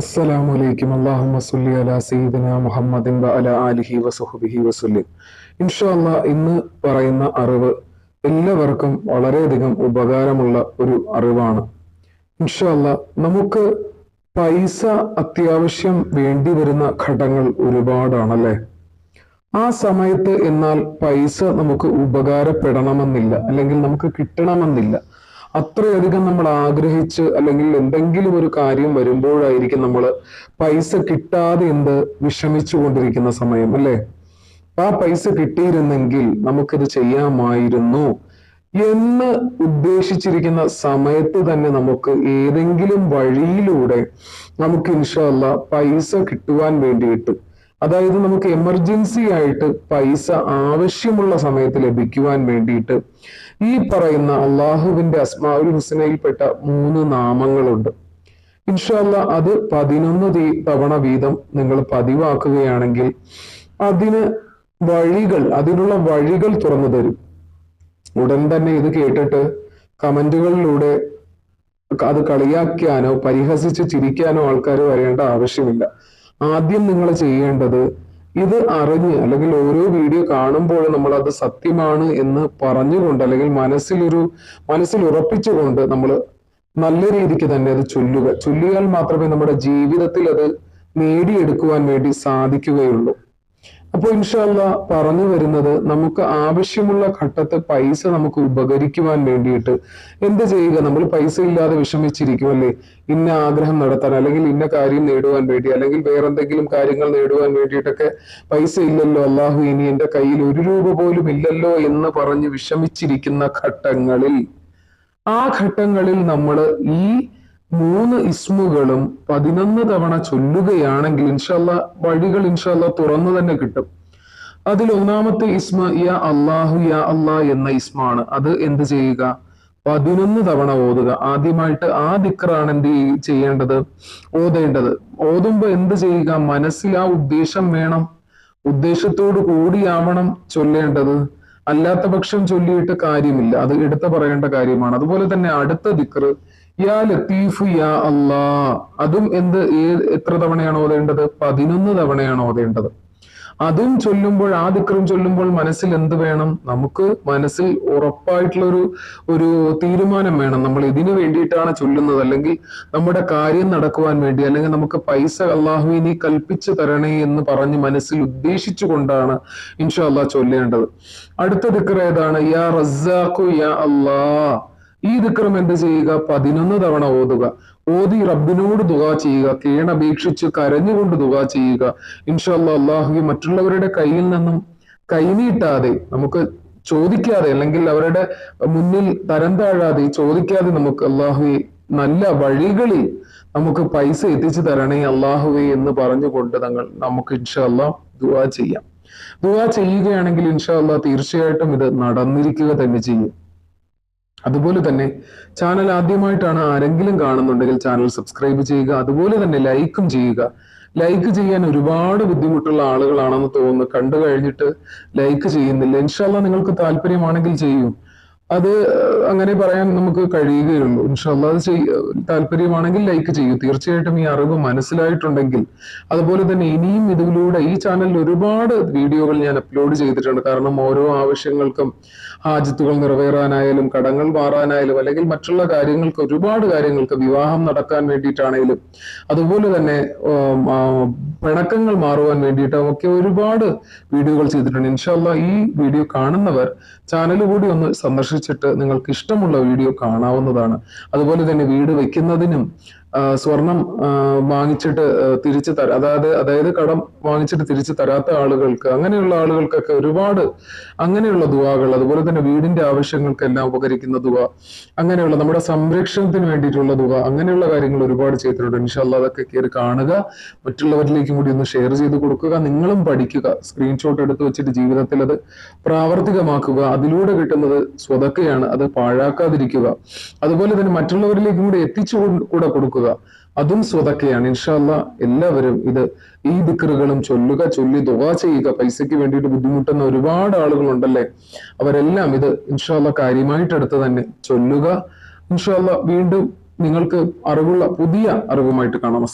അസ്സലാമു അലൈക്കും അല്ലാഹുമ്മ സ്വല്ലി അലാ മുഹമ്മദിൻ വ വസുഹ്ബിഹി വസല്ലം. ഇൻഷാ അല്ലാ ഇന്ന് പറയുന്ന അറിവ് എല്ലാവർക്കും വളരെയധികം ഉപകാരമുള്ള ഒരു അറിവാണ്. ഇൻഷാ അല്ലാ നമുക്ക് പൈസ അത്യാവശ്യം വേണ്ടി വരുന്ന ഘട്ടങ്ങൾ ഒരുപാടാണല്ലേ? ആ സമയത്ത് എന്നാൽ പൈസ നമുക്ക് ഉപകാരപ്പെടണമെന്നില്ല. അല്ലെങ്കിൽ നമുക്ക് കിട്ടണമെന്നില്ല. അത്രയധികം നമ്മൾ ആഗ്രഹിച്ച് അല്ലെങ്കിൽ എന്തെങ്കിലും ഒരു കാര്യം വരുമ്പോഴായിരിക്കും നമ്മൾ പൈസ കിട്ടാതെ എന്ത് വിഷമിച്ചു കൊണ്ടിരിക്കുന്ന സമയം അല്ലേ? ആ പൈസ കിട്ടിയിരുന്നെങ്കിൽ നമുക്കിത് ചെയ്യാമായിരുന്നു എന്ന് ഉദ്ദേശിച്ചിരിക്കുന്ന സമയത്ത് തന്നെ നമുക്ക് ഏതെങ്കിലും വഴിയിലൂടെ നമുക്ക് ഇൻഷല്ല പൈസ കിട്ടുവാൻ വേണ്ടിയിട്ട് അതായത് നമുക്ക് എമർജൻസി ആയിട്ട് പൈസ ആവശ്യമുള്ള സമയത്ത് ലഭിക്കുവാൻ വേണ്ടിയിട്ട് ഈ പറയുന്ന അള്ളാഹുവിന്റെ അസ്മാഉൽ ഹുസനയിൽപ്പെട്ട മൂന്ന് നാമങ്ങളുണ്ട്. ഇൻഷല്ല അത് പതിനൊന്ന് തവണ വീതം നിങ്ങൾ പതിവാക്കുകയാണെങ്കിൽ അതിന് വഴികൾ അതിനുള്ള വഴികൾ തുറന്നു തരും. ഉടൻ തന്നെ ഇത് കേട്ടിട്ട് കമന്റുകളിലൂടെ അത് കളിയാക്കാനോ പരിഹസിച്ച് ചിരിക്കാനോ ആൾക്കാർ വരേണ്ട ആവശ്യമില്ല. ആദ്യം നിങ്ങൾ ചെയ്യേണ്ടത് ഇത് അറിഞ്ഞ് അല്ലെങ്കിൽ ഓരോ വീഡിയോ കാണുമ്പോൾ നമ്മൾ അത് സത്യമാണ് എന്ന് പറഞ്ഞുകൊണ്ട് അല്ലെങ്കിൽ മനസ്സിലൊരു മനസ്സിൽ ഉറപ്പിച്ചുകൊണ്ട് നമ്മൾ നല്ല രീതിക്ക് തന്നെ അത് ചൊല്ലുക. ചൊല്ലിയാൽ മാത്രമേ നമ്മുടെ ജീവിതത്തിൽ അത് നേടിയെടുക്കുവാൻ വേണ്ടി സാധിക്കുകയുള്ളൂ. അപ്പോൾ ഇൻഷാല്ല പറഞ്ഞു വരുന്നത് നമുക്ക് ആവശ്യമുള്ള ഘട്ടത്തെ പൈസ നമുക്ക് ഉപകരിക്കുവാൻ വേണ്ടിയിട്ട് എന്ത് ചെയ്യുക? നമ്മൾ പൈസ ഇല്ലാതെ വിഷമിച്ചിരിക്കും അല്ലേ? ഇന്ന ആഗ്രഹം നടത്താൻ അല്ലെങ്കിൽ ഇന്ന കാര്യം നേടുവാൻ വേണ്ടി അല്ലെങ്കിൽ വേറെന്തെങ്കിലും കാര്യങ്ങൾ നേടുവാൻ വേണ്ടിയിട്ടൊക്കെ പൈസ ഇല്ലല്ലോ അള്ളാഹു ഇനി എന്റെ കയ്യിൽ ഒരു രൂപ പോലും ഇല്ലല്ലോ എന്ന് പറഞ്ഞ് വിഷമിച്ചിരിക്കുന്ന ഘട്ടങ്ങളിൽ ആ ഘട്ടങ്ങളിൽ നമ്മൾ ഈ മൂന്ന് ഇസ്മുകളും പതിനൊന്ന് തവണ ചൊല്ലുകയാണെങ്കിൽ ഇൻഷല്ല വഴികൾ ഇൻഷല്ല തുറന്നു തന്നെ കിട്ടും. അതിൽ ഒന്നാമത്തെ ഇസ്മ യാ അള്ളാഹു യാ അള്ളാ എന്ന ഇസ്മാണ്. അത് എന്ത് ചെയ്യുക? പതിനൊന്ന് തവണ ഓതുക. ആദ്യമായിട്ട് ആ ദിക്റാണ് എന്ത് ചെയ്യേണ്ടത്? ഓതേണ്ടത്. ഓതുമ്പോ എന്ത് ചെയ്യുക? മനസ്സിൽ ആ ഉദ്ദേശം വേണം. ഉദ്ദേശത്തോടു കൂടിയാവണം ചൊല്ലേണ്ടത്. അല്ലാത്ത പക്ഷം ചൊല്ലിയിട്ട് കാര്യമില്ല. അത് എടുത്തു പറയേണ്ട കാര്യമാണ്. അതുപോലെ തന്നെ അടുത്ത ദിക്റ് യാ ലത്തീഫ് യാ അള്ളാ അതും എന്ത് എത്ര തവണയാണ് ഓതേണ്ടത്? പതിനൊന്ന് തവണയാണ് ഓതേണ്ടത്. അതും ചൊല്ലുമ്പോൾ ആ ദിക്റും ചൊല്ലുമ്പോൾ മനസ്സിൽ എന്ത് വേണം? നമുക്ക് മനസ്സിൽ ഉറപ്പായിട്ടുള്ള ഒരു തീരുമാനം വേണം. നമ്മൾ ഇതിനു വേണ്ടിയിട്ടാണ് ചൊല്ലുന്നത്. അല്ലെങ്കിൽ നമ്മുടെ കാര്യം നടക്കുവാൻ വേണ്ടി അല്ലെങ്കിൽ നമുക്ക് പൈസ അള്ളാഹുവിനെ കൽപ്പിച്ചു തരണേ എന്ന് പറഞ്ഞ് മനസ്സിൽ ഉദ്ദേശിച്ചുകൊണ്ടാണ് ഇൻഷാ അള്ളാഹ് ചൊല്ലേണ്ടത്. അടുത്ത ദിക്ർ ഏതാണ്? യാ റസാഖു യാ അള്ളാ ഈ ദിക്രം എന്ത് ചെയ്യുക? പതിനൊന്ന് തവണ ഓതുക. ഓതി റബ്ബിനോട് ദുക ചെയ്യുക. കേണപേക്ഷിച്ച് കരഞ്ഞുകൊണ്ട് ദുക ചെയ്യുക. ഇൻഷല്ല അള്ളാഹു മറ്റുള്ളവരുടെ കയ്യിൽ നിന്നും കൈനീട്ടാതെ നമുക്ക് ചോദിക്കാതെ അല്ലെങ്കിൽ അവരുടെ മുന്നിൽ തരം താഴാതെ ചോദിക്കാതെ നമുക്ക് അള്ളാഹുവെ നല്ല വഴികളിൽ നമുക്ക് പൈസ എത്തിച്ചു തരണേ അള്ളാഹുവെ എന്ന് പറഞ്ഞുകൊണ്ട് തങ്ങൾ നമുക്ക് ഇൻഷല്ല ദുവാ ചെയ്യാം. ദുവാ ചെയ്യുകയാണെങ്കിൽ ഇൻഷല്ല തീർച്ചയായിട്ടും ഇത് നടന്നിരിക്കുക തന്നെ ചെയ്യും. അതുപോലെ തന്നെ ചാനൽ ആദ്യമായിട്ടാണ് ആരെങ്കിലും കാണുന്നുണ്ടെങ്കിൽ ചാനൽ സബ്സ്ക്രൈബ് ചെയ്യുക. അതുപോലെ തന്നെ ലൈക്കും ചെയ്യുക. ലൈക്ക് ചെയ്യാൻ ഒരുപാട് ബുദ്ധിമുട്ടുള്ള ആളുകളാണെന്ന് തോന്നുന്നു. കണ്ടു കഴിഞ്ഞിട്ട് ലൈക്ക് ചെയ്യുന്നില്ല. ഇൻഷാല്ല നിങ്ങൾക്ക് താല്പര്യമാണെങ്കിൽ ചെയ്യൂ. അത് അങ്ങനെ പറയാൻ നമുക്ക് കഴിയുകയുള്ളൂ. ഇൻഷാല്ല അത് ചെയ് താല്പര്യമാണെങ്കിൽ ലൈക്ക് ചെയ്യൂ. തീർച്ചയായിട്ടും ഈ അറിവ് മനസ്സിലായിട്ടുണ്ടെങ്കിൽ അതുപോലെ തന്നെ ഇനിയും ഇതിലൂടെ ഈ ചാനലിൽ ഒരുപാട് വീഡിയോകൾ ഞാൻ അപ്ലോഡ് ചെയ്തിട്ടുണ്ട്. കാരണം ഓരോ ആവശ്യങ്ങൾക്കും ഹാജത്തുകൾ നിറവേറാനായാലും കടങ്ങൾ മാറാനായാലും അല്ലെങ്കിൽ മറ്റുള്ള കാര്യങ്ങൾക്ക് ഒരുപാട് കാര്യങ്ങൾക്ക് വിവാഹം നടക്കാൻ വേണ്ടിയിട്ടാണെങ്കിലും അതുപോലെ തന്നെ പിണക്കങ്ങൾ മാറുവാൻ വേണ്ടിയിട്ടും ഒക്കെ ഒരുപാട് വീഡിയോകൾ ചെയ്തിട്ടുണ്ട്. ഇൻഷാല്ല ഈ വീഡിയോ കാണുന്നവർ ചാനൽ കൂടി ഒന്ന് സന്ദർശിച്ചിട്ട് നിങ്ങൾക്ക് ഇഷ്ടമുള്ള വീഡിയോ കാണാവുന്നതാണ്. അതുപോലെ തന്നെ വീട് വെക്കുന്നതിനും സ്വർണം വാങ്ങിച്ചിട്ട് തിരിച്ചു തര അതായത് അതായത് കടം വാങ്ങിച്ചിട്ട് തിരിച്ചു തരാത്ത ആളുകൾക്ക് അങ്ങനെയുള്ള ആളുകൾക്കൊക്കെ ഒരുപാട് അങ്ങനെയുള്ള ദുവാകൾ അതുപോലെ തന്നെ വീടിന്റെ ആവശ്യങ്ങൾക്കെല്ലാം ഉപകരിക്കുന്ന ദുവ അങ്ങനെയുള്ള നമ്മുടെ സംരക്ഷണത്തിന് വേണ്ടിയിട്ടുള്ള ദുവ അങ്ങനെയുള്ള കാര്യങ്ങൾ ഒരുപാട് ചെയ്തിട്ടുണ്ട്. ഇൻഷാല്ല അതൊക്കെ കയറി കാണുക. മറ്റുള്ളവരിലേക്കും കൂടി ഒന്ന് ഷെയർ ചെയ്ത് കൊടുക്കുക. നിങ്ങളും പഠിക്കുക. സ്ക്രീൻഷോട്ട് എടുത്ത് വെച്ചിട്ട് ജീവിതത്തിൽ അത് പ്രാവർത്തികമാക്കുക. അതിലൂടെ കിട്ടുന്നത് സ്വതക്കയാണ്. അത് പാഴാക്കാതിരിക്കുക. അതുപോലെ തന്നെ മറ്റുള്ളവരിലേക്കും കൂടി എത്തിച്ചു കൂടെ കൊടുക്കുക. അതും സ്വതക്കയാണ്. ഇൻഷാല്ല എല്ലാവരും ഇത് ഈ ദിക്കറുകളും ചൊല്ലുക ചൊല്ലി ദുവാ ചെയ്യുക. പൈസയ്ക്ക് വേണ്ടിയിട്ട് ബുദ്ധിമുട്ടുന്ന ഒരുപാട് ആളുകളുണ്ടല്ലേ? അവരെല്ലാം ഇത് ഇൻഷാല്ല കാര്യമായിട്ട് എടുത്ത് തന്നെ ചൊല്ലുക. ഇൻഷാല്ല വീണ്ടും നിങ്ങൾക്ക് അറിവുള്ള പുതിയ അറിവുമായിട്ട് കാണാം.